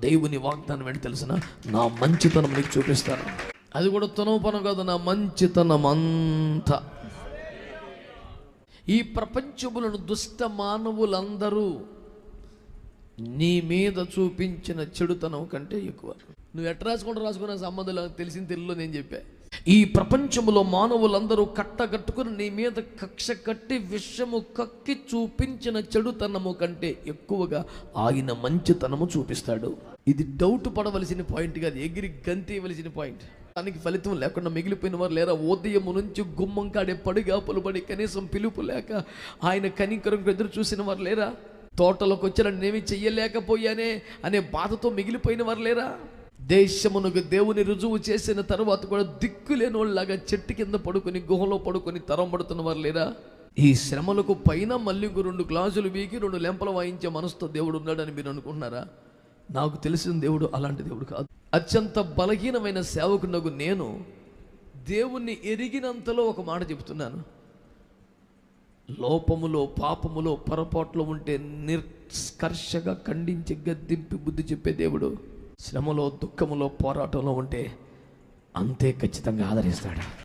దేవుని వాగ్దానం ఏంటి తెలిసిన? నా మంచితనం నీకు చూపిస్తాను. అది కూడా తునవపనం కాదు నా మంచితనం అంతా. ఈ ప్రపంచములను దుష్ట మానవులందరూ నీ మీద చూపించిన చెడుతనం కంటే ఎక్కువ. నువ్వు ఎట్రాసుకుంటూ రాసుకుంటూ రాసుకున్న సంబంధం తెలిసిన తెలుగులో నేను చెప్పాను ఈ ప్రపంచములో మానవులందరూ కట్టగట్టుకుని నీ మీద కక్ష కట్టి విషము కక్కి చూపించిన చెడుతనము కంటే ఎక్కువగా ఆయన మంచితనము చూపిస్తాడు. ఇది డౌట్ పడవలసిన పాయింట్ కాదు ఎగిరి గంతేయవలసిన పాయింట్ దానికి ఫలితం లేకుండా మిగిలిపోయిన వారు లేరా? ఉదయము నుంచి గుమ్మం కాడే పడిగాపులు పడి కనీసం పిలుపు లేక ఆయన కనికరంకు ఎదురు చూసిన వారు లేరా? తోటలోకి వచ్చిన ఏమి చెయ్యలేకపోయానే అనే బాధతో మిగిలిపోయిన వారు లేరా? దేశమునకు దేవుని రుజువు చేసిన తర్వాత కూడా దిక్కులేని వాళ్ళలాగా చెట్టు కింద పడుకుని గుహలో పడుకొని తరం పడుతున్న వారు లేరా? ఈ శ్రమలకు పైన మళ్ళీ రెండు గ్లాసులు వీకి రెండు లెంపలు వాయించే మనసుతో దేవుడు ఉన్నాడని మీరు అనుకుంటున్నారా? నాకు తెలిసిన దేవుడు అలాంటి దేవుడు కాదు. అత్యంత బలహీనమైన సేవకునకు నేను దేవుణ్ణి ఎరిగినంతలో ఒక మాట చెప్తున్నాను లోపములో పాపములో పొరపాట్లు ఉంటే నిష్కర్షగా ఖండించి గద్దింపి బుద్ధి చెప్పే దేవుడు శ్రమలో దుఃఖములో పోరాటంలో ఉంటే అంతే ఖచ్చితంగా ఆదరిస్తాడు.